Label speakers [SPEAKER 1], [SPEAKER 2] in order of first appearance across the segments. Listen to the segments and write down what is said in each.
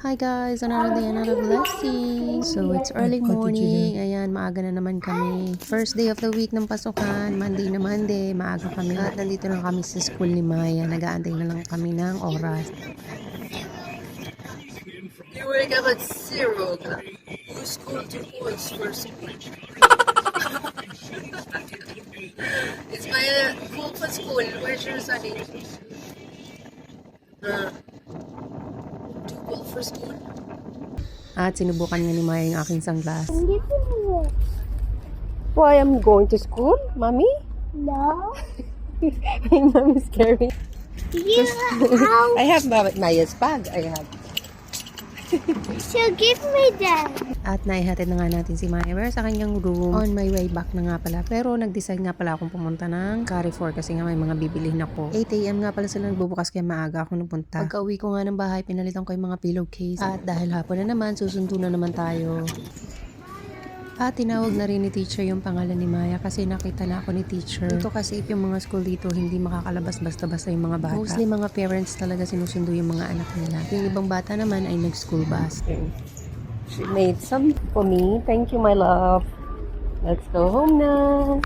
[SPEAKER 1] Hi guys, another day, another blessing. So it's early morning. Ayan, maaga na naman kami. First day of the week ng pasukan. Monday na Monday, maaga kami. At nandito na kami sa school ni Maya. Nag-aantay na lang kami ng oras.
[SPEAKER 2] You wake up at zero o'clock. School to course for school. it's my uh, call for school. Where's your study? Uh, call for school.
[SPEAKER 1] At sinubukan nga ni Maya yung aking sunglass.
[SPEAKER 3] Why I'm going to school, mommy?
[SPEAKER 4] No.
[SPEAKER 3] Mommy's scary.
[SPEAKER 4] How
[SPEAKER 3] I have Ma- Maya's bag. I have.
[SPEAKER 4] so give me that.
[SPEAKER 1] At naihatid na nga natin si Maya sa kanyang room. On my way back na nga pala. Pero nag-decide nga pala akong pumunta ng Carrefour kasi nga may mga bibilihin ako. 8am nga pala sila nagbubukas kaya maaga ako napunta. Pagka uwi ko nga ng bahay, pinalitan ko yung mga pillowcase. At dahil hapon na naman, susundo na naman tayo. At tinawag na rin ni teacher yung pangalan ni Maya kasi nakita na ako ni teacher. Ito kasi yung mga school dito hindi makakalabas basta-basta yung mga bata. Mostly mga parents talaga sinusundo yung mga anak nila. Yung ibang bata naman ay nag-school bus.
[SPEAKER 3] She made some for me. Thank you, my love. Let's go home now.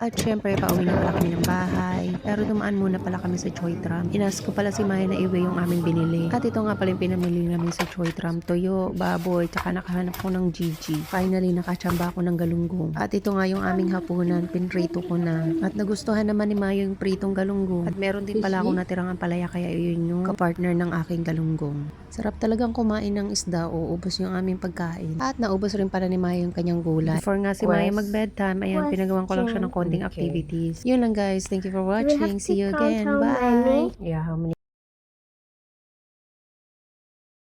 [SPEAKER 1] At syempre, pauwi na pala kami ng bahay. Pero dumaan muna pala kami sa Choi Tram. Inas ko pala si Maya na iwi yung aming binili. At ito nga pala yung pinamili namin sa Choi Tram. Toyo, baboy, tsaka nakahanap ko ng Gigi. Finally, nakachamba ako ng galunggong. At ito nga yung aming hapunan. Pinrito ko na. At nagustuhan naman ni Maya yung pritong galunggong. At meron din pala akong natirang ampalaya kaya yun yung kapartner ng aking galunggong. Sarap talagang kumain ng isda o ubos yung aming pagkain. At naubos rin pala ni Maya yung kanyang gulay. Before nga si Maya mag-bedtime, ayan, pinagawan ko lang siya ng konting
[SPEAKER 3] Okay.
[SPEAKER 1] activities. Yun lang guys. Thank you for watching. See you again. Bye!
[SPEAKER 3] Yeah, how many?